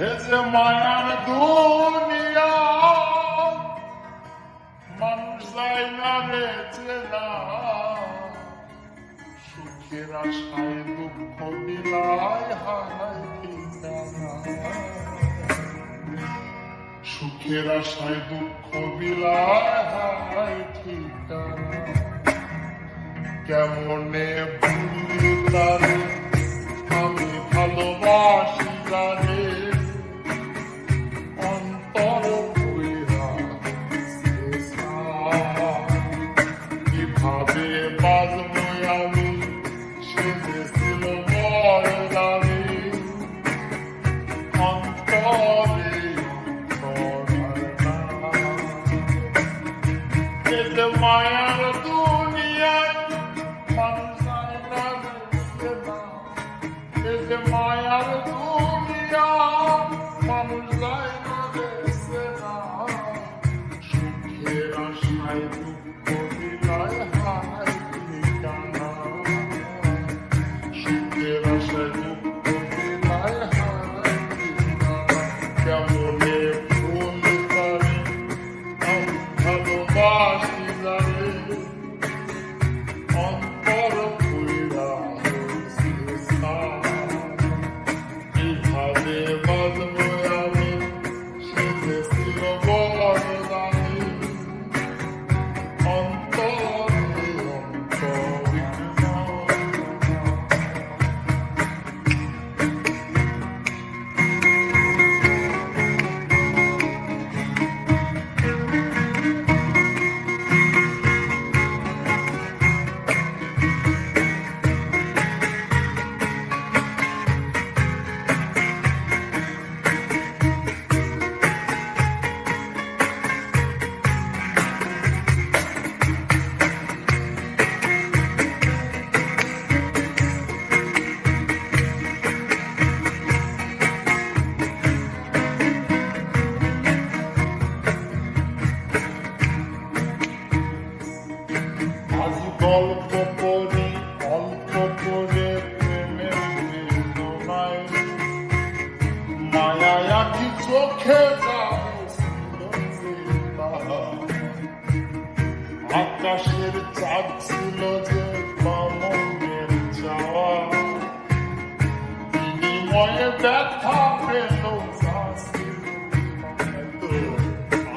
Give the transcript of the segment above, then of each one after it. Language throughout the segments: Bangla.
মায়ার দুনিয়া মানুষ যায় না সুখের আশায় দুঃখ বিলায় হারায় ঠিকানা সুখের আশায় দুঃখ বিলায় হারায় ঠিকানা কেমনে ভুলি তারে কীভাবে বাজবো আমি সে যে ছিল বড় দামি অন্তরে অন্তর যে চোখে আকাশের চাঁদ ছিল যে বামনের চাওয়া বিনিময়ে ব্যথা পেল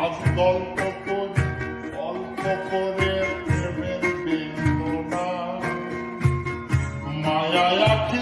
আজ গল্প অল্প করে প্রেমের বেদনা। মায়া আখি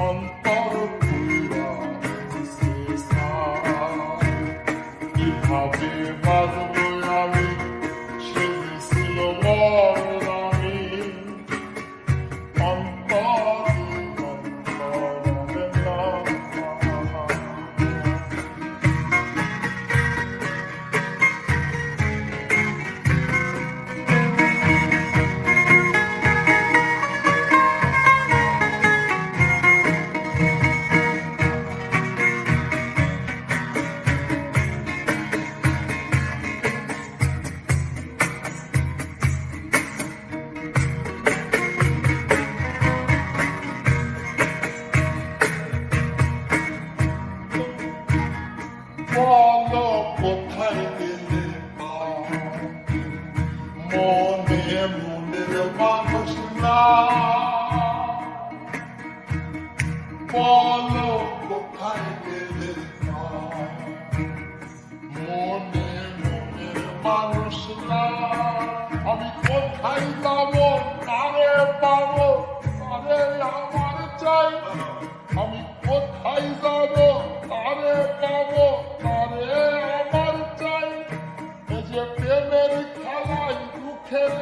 পুরা কীভাবে বাজবো আমি কোথায় যাব? তারে পাব, তারে আমার চাই আমি কোথায় যাব তারে পাব, তারে আমার চাই। এই যে প্রেমের খেলায় দুঃখের